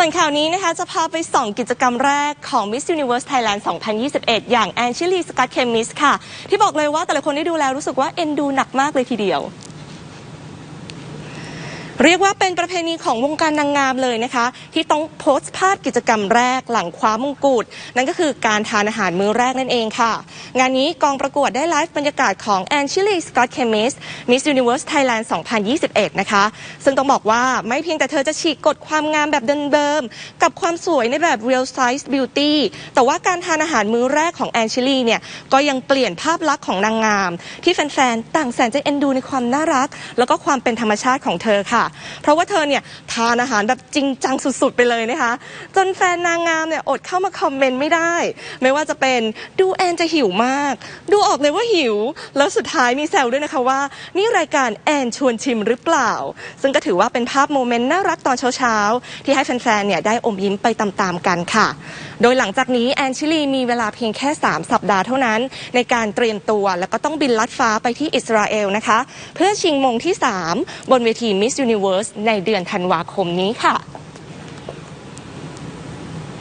ส่วนข่าวนี้นะคะจะพาไปส่องกิจกรรมแรกของ Miss Universe Thailand 2021 อย่างแอนชิลีสกัตเคมิสค่ะ ที่บอกเลยว่าแต่ละคนที่ดูแล้วรู้สึกว่าเอ็นดูหนักมากเลยทีเดียว เรียกว่าเป็นประเพณีของวงการนางงามเลยนะคะ ที่ต้องโพสต์ภาพกิจกรรมแรกหลังคว้ามงกุฎนั่นก็คือการทานอาหารมื้อแรกนั่นเองค่ะ งานนี้กองประกวดได้ไลฟ์บรรยากาศของแอนชิลีสกอตเคมิส Miss Universe Thailand 2021 นะคะ ซึ่งต้องบอกว่าไม่เพียงแต่เธอจะฉีกกฎความงามแบบเดิมๆกับความสวยในแบบ real size beauty แต่ว่าการทานอาหารมื้อแรกของแอนชิลีเนี่ยก็ยังเปลี่ยนภาพลักษณ์ของนางงาม ที่แฟนๆต่างแสนจะเอ็นดูในความน่ารัก แล้วก็ความเป็นธรรมชาติของเธอค่ะเพราะว่าเธอเนี่ยทานอาหารแบบจริงจังสุดๆไปเลยนะคะ จนแฟนนางงามเนี่ยอดเข้ามาคอมเมนต์ไม่ได้ ไม่ว่าจะเป็นดูแอนจะหิวมาก ดูออกเลยว่าหิว แล้วสุดท้ายมีแซวด้วยนะคะว่า นี่รายการแอนชวนชิมหรือเปล่า ซึ่งก็ถือว่าเป็นภาพโมเมนต์น่ารักตอนเช้าๆ ที่ให้แฟนๆเนี่ยได้อมยิ้มไปตามๆกันค่ะ โดยหลังจากนี้แอนชิลีมีเวลาเพียงแค่ 3 สัปดาห์เท่านั้น ในการเตรียมตัวแล้วก็ต้องบินลัดฟ้าไปที่อิสราเอลนะคะ เพื่อชิงมงที่ 3 บนเวที Miss Universe ในเดือนธันวาคมนี้ค่ะ